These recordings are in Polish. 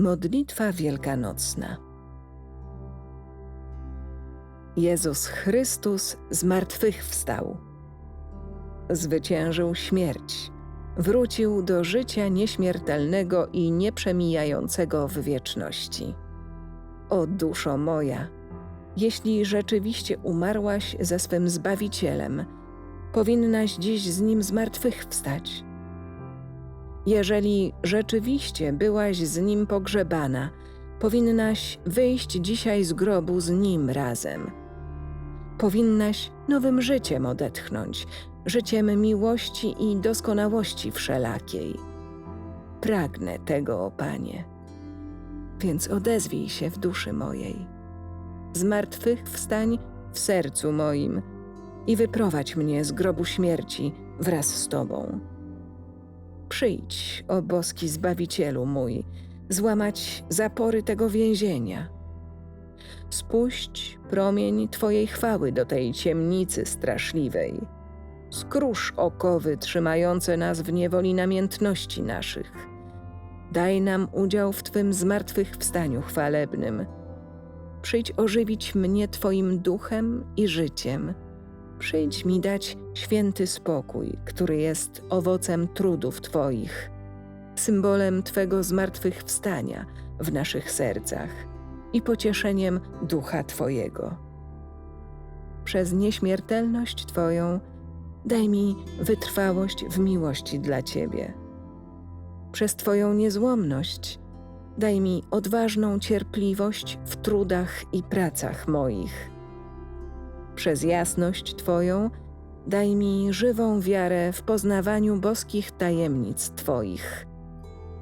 Modlitwa Wielkanocna. Jezus Chrystus zmartwychwstał. Zwyciężył śmierć, wrócił do życia nieśmiertelnego i nieprzemijającego w wieczności. O duszo moja, jeśli rzeczywiście umarłaś ze swym Zbawicielem, powinnaś dziś z Nim zmartwychwstać. Jeżeli rzeczywiście byłaś z Nim pogrzebana, powinnaś wyjść dzisiaj z grobu z Nim razem. Powinnaś nowym życiem odetchnąć, życiem miłości i doskonałości wszelakiej. Pragnę tego, o Panie. Więc odezwij się w duszy mojej. Z martwych wstań w sercu moim i wyprowadź mnie z grobu śmierci wraz z Tobą. Przyjdź, o boski Zbawicielu mój, złamać zapory tego więzienia. Spuść promień Twojej chwały do tej ciemnicy straszliwej. Skrusz okowy trzymające nas w niewoli namiętności naszych. Daj nam udział w Twym zmartwychwstaniu chwalebnym. Przyjdź ożywić mnie Twoim duchem i życiem. Przyjdź mi dać święty spokój, który jest owocem trudów Twoich, symbolem Twego zmartwychwstania w naszych sercach i pocieszeniem ducha Twojego. Przez nieśmiertelność Twoją daj mi wytrwałość w miłości dla Ciebie. Przez Twoją niezłomność daj mi odważną cierpliwość w trudach i pracach moich. Przez jasność Twoją daj mi żywą wiarę w poznawaniu boskich tajemnic Twoich.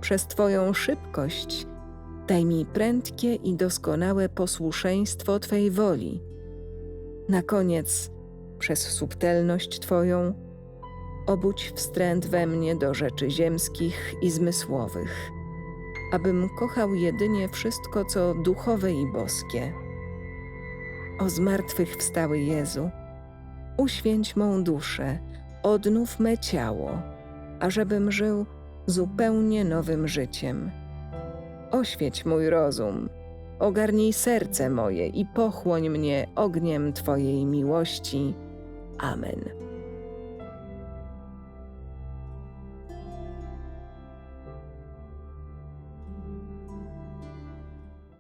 Przez Twoją szybkość daj mi prędkie i doskonałe posłuszeństwo Twej woli. Na koniec, przez subtelność Twoją, obudź wstręt we mnie do rzeczy ziemskich i zmysłowych, abym kochał jedynie wszystko, co duchowe i boskie. O zmartwychwstały Jezu, uświęć mą duszę, odnów me ciało, ażebym żył zupełnie nowym życiem. Oświeć mój rozum, ogarnij serce moje i pochłoń mnie ogniem Twojej miłości. Amen.